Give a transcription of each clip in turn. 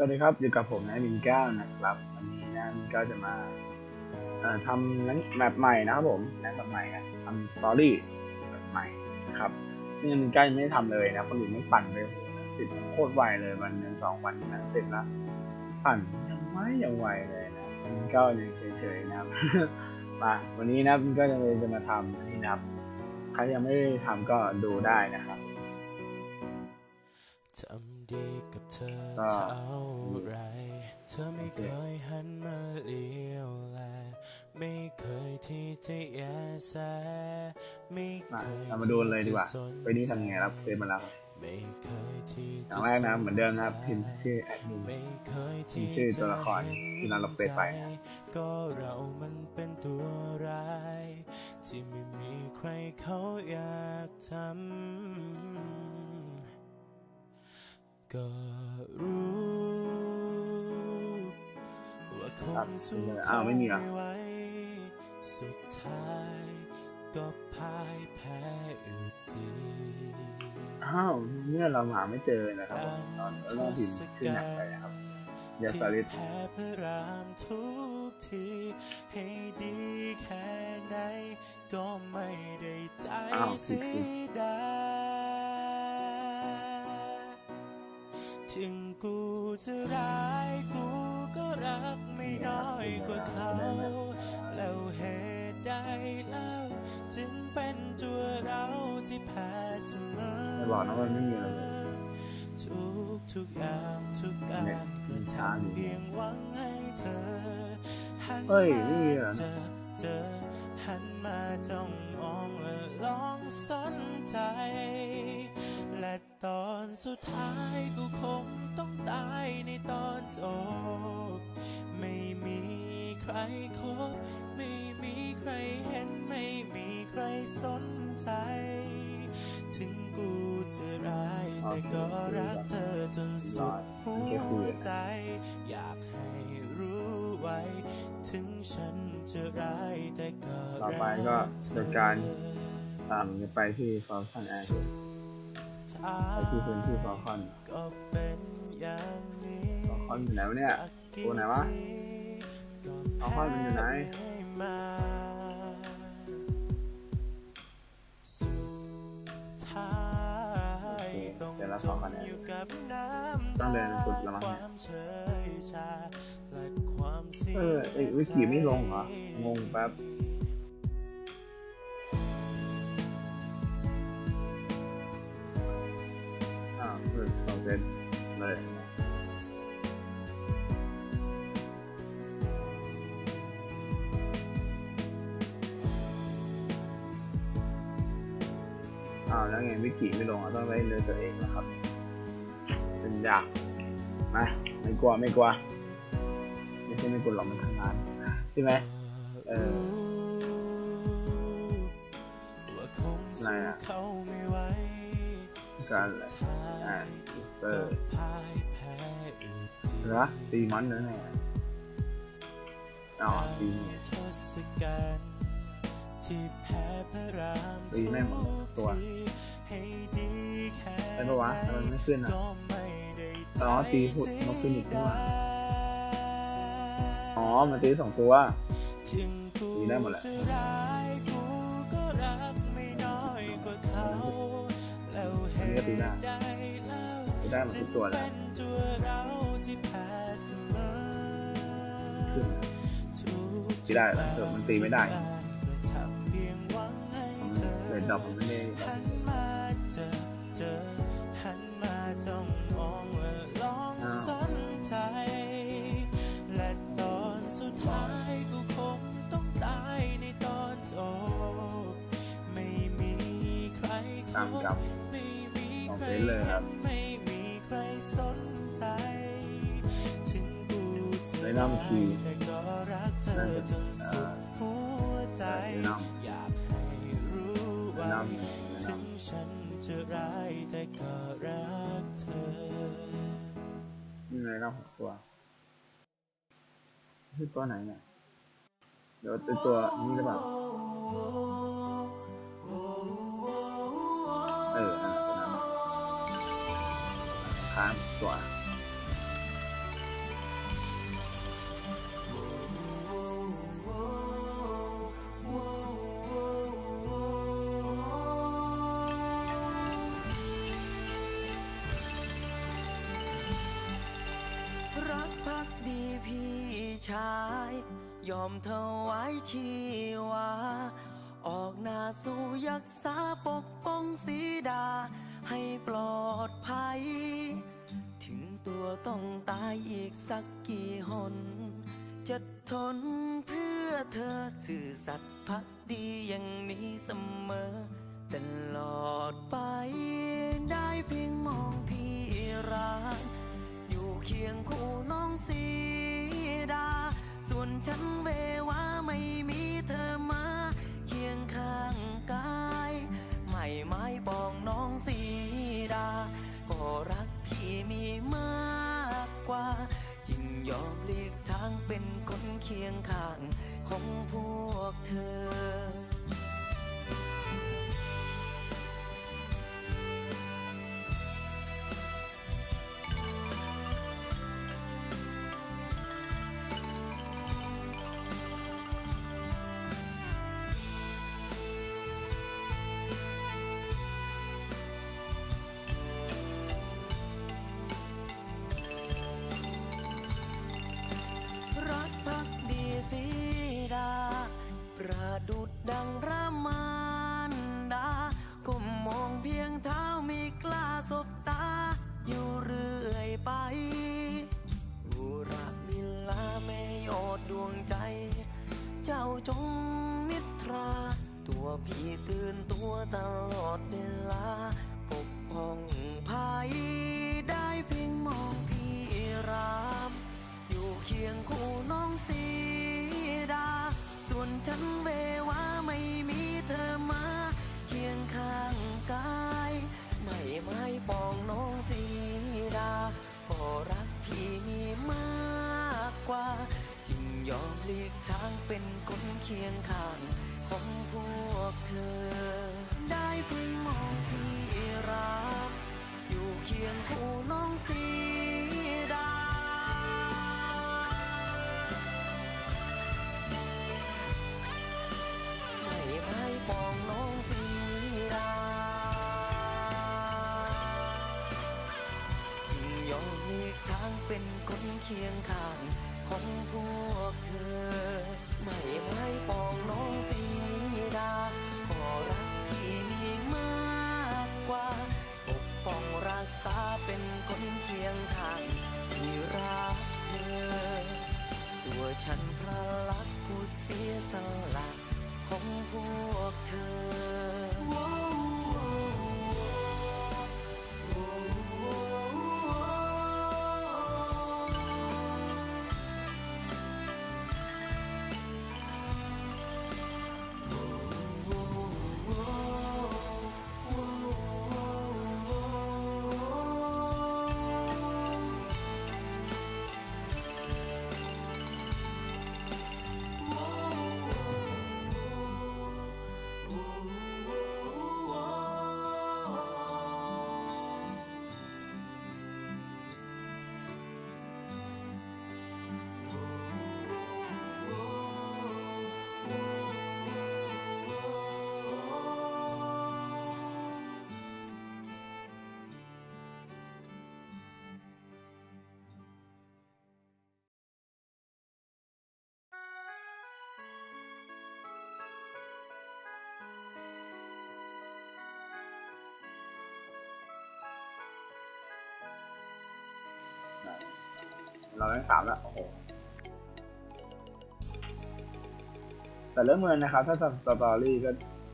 สวัสดีครับอยู่กับผมนะมินก้านะครับวันนี้นะมินก้าจะมาทำหนังแมปใหม่นะครับผมแมปแบบใหม่กันทำสตอรี่แบบใหม่นะครับนี่มินก้ายังไม่ได้ทำเลยนะคนอื่นไม่ปั่นเลยติดโคตรไวเลยวันหนึ่งสองวันนะเสร็จละปั่นยังไม่ยังไวเลยนะมินก้ายังเฉยๆนะครับมาวันนี้นะมินก้าจะเลยจะมาทำนี่นะครับใครยังไม่ได้ทำก็ดูได้นะครับ ดีกับเธอก็เท่าไร เธอไม่เคยหันมาเลี้ยวแล ไม่เคยที่จะแยแสไม่มาเคยเรามาดูกันเลยดีกว่าที่จะสนไปนี่ทำไงครับเคยมาแล้วครับไม่เคยที่อจะย่างแรกนะเหมือนเดิมนะครับพิมพ์ชื่อแอดมินไม่เคยที่ชื่อตัวละครที่เราลบไปไปนะก็เรามันเป็นตัวร้ายที่ไม่มีใครเขาอยากทำ ก็รู้ว่าคครับงสู้อ้าเขาวไม่มีเหรอไม่ไหวสุดท้ายก็พ่ายแพ้อยู่ดีอ้าวเนี่ยเราหาไม่เจอนะครับผมตอนเราต้องพิมพ์ชื่อหนังไปนะครับเดี๋ยวสลิดที่แพ้เพื่อรามทุกทีให้ดีแค่ไหนก็ไม่ได้ใจอ้าวผิดเสีผิดยดาย ถึงกูจะร้ายกูก็รักไม่น้อยกว่าเขา แล้วเหตุใดเล่าจึงเป็นตัวเราที่แพ้เสมอไม่บอกนะว่าไม่มีอะไรเลยทุกทุกอย่างทุกการกระทำเพียงหวังให้เธอหันมาเจอเจอหันมาจ้องมองและลองสนใจและ ตอนสุดท้ายกูคงต้องตายในตอนจบ ไม่มีใครคบ ไม่มีใครเห็น ไม่มีใครสนใจ ถึงกูจะร้าย แต่ก็รักเธอจนสุดหัวใจ อยากให้รู้ไว้ ถึงฉันจะร้าย แต่ก็รักเธอต่อไปก็จัอดการตามไปที่ฟอลคอนแอน สุดท้าไปที่พื้นที่ฟอลคอนก็เป็นอย่างนี้ฟอลคอนอยู่ไหนวะเนี่ยตัวไหนวะฟอลคอนมันอยู่ไหนสุดท้ายต้องเดี๋ยวเราจฟอลมคอนแอนอยู่กับน้ำต้องเดินสุดละมั้งคเนี่วายมเฉยชาและความเสียเออไอ้วิกิไม่ลงเหรองงแป๊บ เออสองเซตเลยอ้าวแล้วไงวิกิไม่ลงอะต้องไปเลือกตัวเองนะครับเป็นยากมาไม่กลัวไม่กลัวไม่ใช่ไม่กลัวหรอกมันทำงานใช่ไหมเออว่าคงสู้เขาไม่ไหวการอะไรสุดท้าอ่าย เอก็อพ่ายแพ้อยู่ดีเหรอตีมันหรือไงอ๋อตีเนี่ยทศกัณฐ์ที่แพ้พระรามตีแม่งหมดตัวทุกทีให้ดีแค่ใช่ปะวะทำไมไม่ขึ้นอะก็ไม่ได้อ๋อตีหุ่นนกฟินิกซ์นี่หว่าอ๋อมันตีสองตัวถึงกูตีได้หมดแหละจะร้ายกูก็รักไม่น้อยกว่าเขาแล้วเหอันนี้ก็ตีตุได้ใดเล่าตี ได้หมดทุกตัวแล้เป็วนตัวเราที่แพ้เสมอขึ้นทุกตีได้แล้วแต่มันตีไม่ได้การกระทำเพียงหวังให้เธอเลดดอกมันไม่ได้หันมาเจอเจอหันมาจ้องมองและลองสนใจและตอนสุดท้ายกูคงต้องตายในตอนจบไม่มีใครคตามบกับไม่มีของใครเฟซเลยครับไม่มี ใครสนใจ ถึงกูจะไดนามิกคีย์แต่ก็รักเธอจนสุดหัวใจ อยากให้รู้ไว้ถึงฉันจะร้ายแต่ก็รักเธอนี่ไงน้ำหกตัวคือตัวไหนเนี่ย เดี๋ยวตัวนี้หรือเปล่า 三段。รักพักดีพี่ชาย ยอมเธอไว้ชีวา ออกหน้าสู่ยักษาปกป้องสีดาให้ปลอดภัย ตัวต้องตายอีกสักกี่หน จะทนเพื่อเธอสื่อสัตย์พักดีอย่างนี้เสมอ ตลอดไป ได้เพียงมองพี่รักอยู่เคียงคู่น้องสีดา ส่วนฉันเววาไม่มีเธอ เป็นคนเคียงข้างของพวกเธอ ดุดดังรามานดาก้มมองเพียงเท้าม่กล้าสบตา อยู่เรื่อยไปอุระมิลาแม่ยอดดวงใจ เจ้าจงนิทรา ตัวพี่ตื่นตัวตลอดเวลา ปกป้องภัยได้เพียงมองพี่รามอยู่เคียงคู่น้องสีดา ส่วนฉันเว รักพี่มีมากกว่า จึงยอมเลีกทางเป็นคนเคียงข้างของพวกเธอ ได้เพียงมองพี่รัก อยู่เคียงคู่น้องสี ฉันพระลักษณ์ผู้เสียสละของพวกเธอ เราแรงสามแล้วโอ้โหแต่เริ่มเงินนะครับ ถ้าทำสตอรี่ก็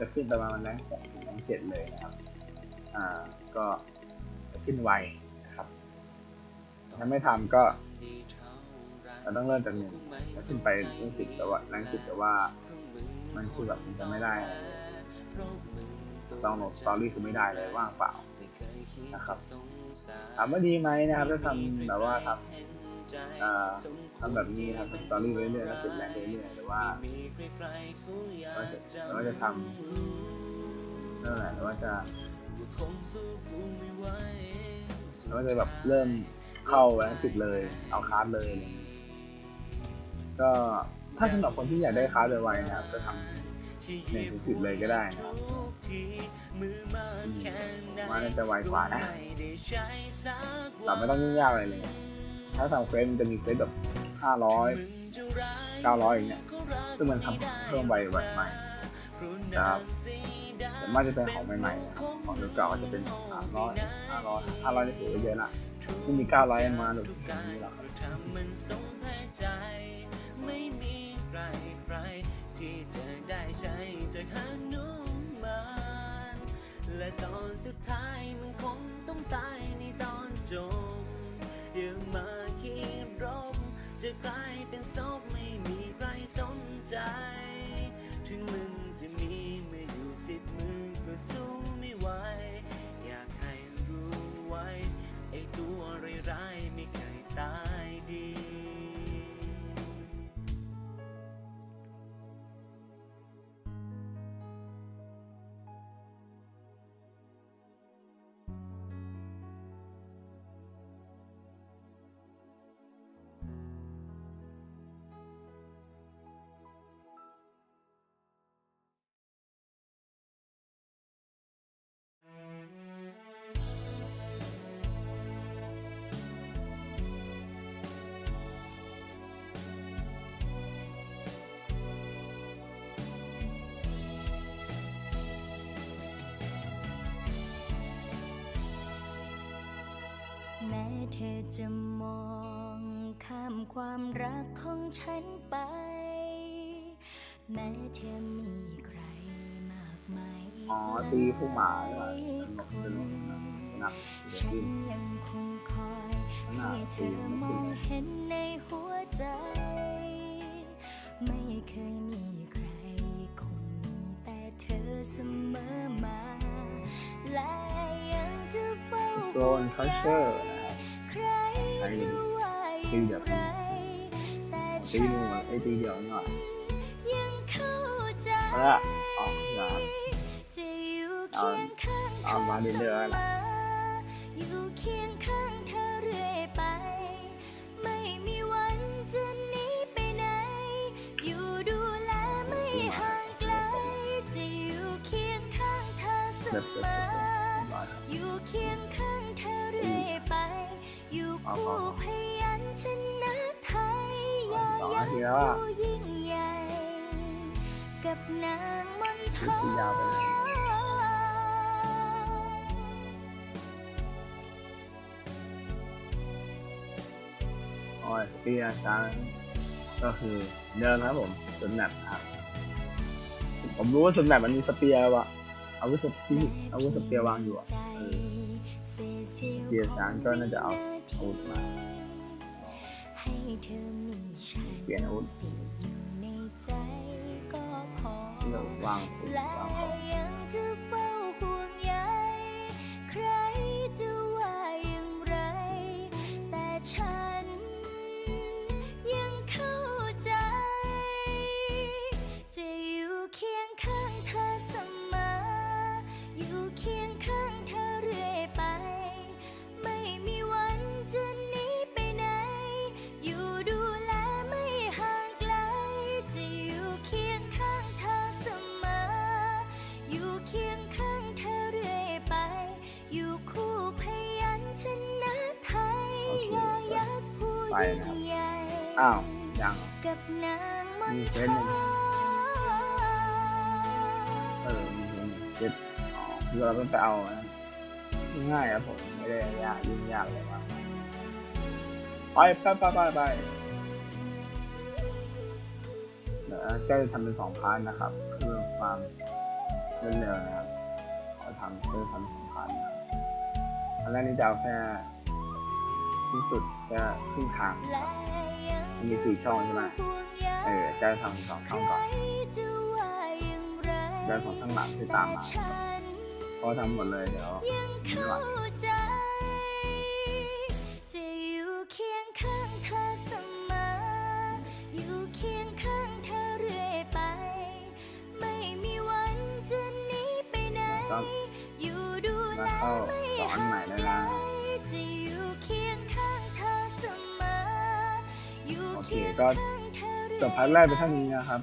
จะขึ้นประมาณแรงสองถึงแรงเจ็ดเลยนะครับ อ่า ก็ขึ้นไวนะครับ ถ้าไม่ทำก็เราต้องเริ่มจากหนึ่งแล้วขึ้นไปรื่องสิบแต่ว่าแรงสิบแต่ว่า มันคือแบบมันจะไม่ได้ต้องโหลดสตอรี่คือไม่ได้เลยว่างเปล่านะครับถามว่าดีไหมนะครับถ้าทำแบบว่าทำอ่า ทำแบบนี้ครับทำสตอรี่ไปเรื่อยๆแล้วติดแรงไปเรื่อยๆหรือว่าว่าจะหรือว่าจะทำนั่นแหละหรือว่าจะหรือว่าจะแบบเริ่มเข้าแรงสิบเลย เอาคาร์ดเลยอะไรอย่างงี้ก็ถ้าสำหรับคนที่อยากได้คาร์ดไวๆนะครับก็ทำหนึ่งถึงสิบเลยก็ได้นะครับอืมผมว่าน่าจะไวกว่านะเราไม่ต้องยุ่งยากอะไรเลย ถ้าทำเควสมันจะมีเควสแบบห้าร้อย900อย่างเงี้ยซึ่งมันทำเพิ่มไวไวใหม่นะครับแต่มากจะเป็นของใหม่ๆนะครับของเก่าจะเป็น300 500 500นี่ถือว่าเยอะนะไม่มี900มาหนุนนี่หรอกครับทำมันสงหายใจไม่มีใครใครที่จะได้ใช้จากหานุมานและตอนสุดท้ายมันคงต้องตายในตอนจบย่ามา คิดรบจะกลายเป็นศพไม่มีใครสนใจ ถึงมึงจะมีมืออยู่สิบมือก็สู้ไม่ไหว จะมองข้ามความรักของฉันไป แม้เธอมีใครมากมายอีกอ๋อหลายตีผู้หมาใช่ไหมสนุกสนุกนนะเดี๋ยวฉันยังคงคอยให้เธอมองเห็นในหัวใจ ไม่เคยมีใครคนแต่เธอเสมอมา และยังจะเฝ้าโดนคัชเชื่อ จะว่าอย่างไรแต่ตีฉันหนึ่งไอ้ตีเดียวหน่อยยังเข้าใจเออกมาจะอยู่เคียงข้าเอามาเรื่อยๆนะอยู่เคียงข้าง อยู่คู่พยัญชนะไทยอย่าสองนาทีแล้วอะยิ่งใหญ่กับนางมนทคิดที่ยาวไปไหนโอ้ยสปีดอาจารย์ก็คือเดิมนครับผมสุดแนะครับผมรู้ว่าสุดแมปมันมีสเปียร์วะอาวุธสเปียร์อาวุธสเปียร์วางอยู่อะเออเกียร์ช้างก็น่าจะเอา อาวุธมาให้เธอมีฉันเปลี่ยนอาวุธติดอยู่ในใจก็พอเลือกวางอาวุธและวางของ ไปยิ่นะครับงใหญ่อ้าว ยังกับนางมนมีทเฟซหนึ่งเออมีเงินเจ็ดอ๋อคือเราต้องไปเอานะง่ายครับผม ไม่ได้ยากยุ่งยากเลยว่ากไปไปไปไปไปเดี๋ยวก็จะทำเป็นสองพาร์ทนะครับ เพื่อความรวดเร็วนะครับเราทำเพื่อทำสองพาร์ทนะครับอันแรกนี่จะเอาแค่ ที่สุดแค่ครึ่งทางและยังมีสี่ช่องใช่ไหมห่วงใยเออจะทำสองช่องก่อนใครจะว่าอย่างไรแล้วของข้างหลังที่ตามมาแต่ฉันพอทำหมดเลยเดี๋ยวยังไม่ไหวเข้าใจจะอยู่เคียงข้างเธอเสมออยู่เคียงข้างเธอเรื่อยไปไม่มีวันจะหนีไปไหนต้องอยู่ดูแลมาเข้าไม่สอนใหม่แล้วนะจะ ก็จบพาร์ทแรกไปเท่านี้นะครับ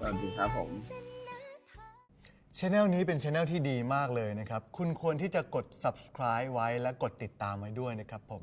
สวัสดีครับผมชนะไทยช anel นี้เป็นช anel ที่ดีมากเลยนะครับ คุณควรที่จะกด subscribe ไว้และกดติดตามไว้ด้วยนะครับผม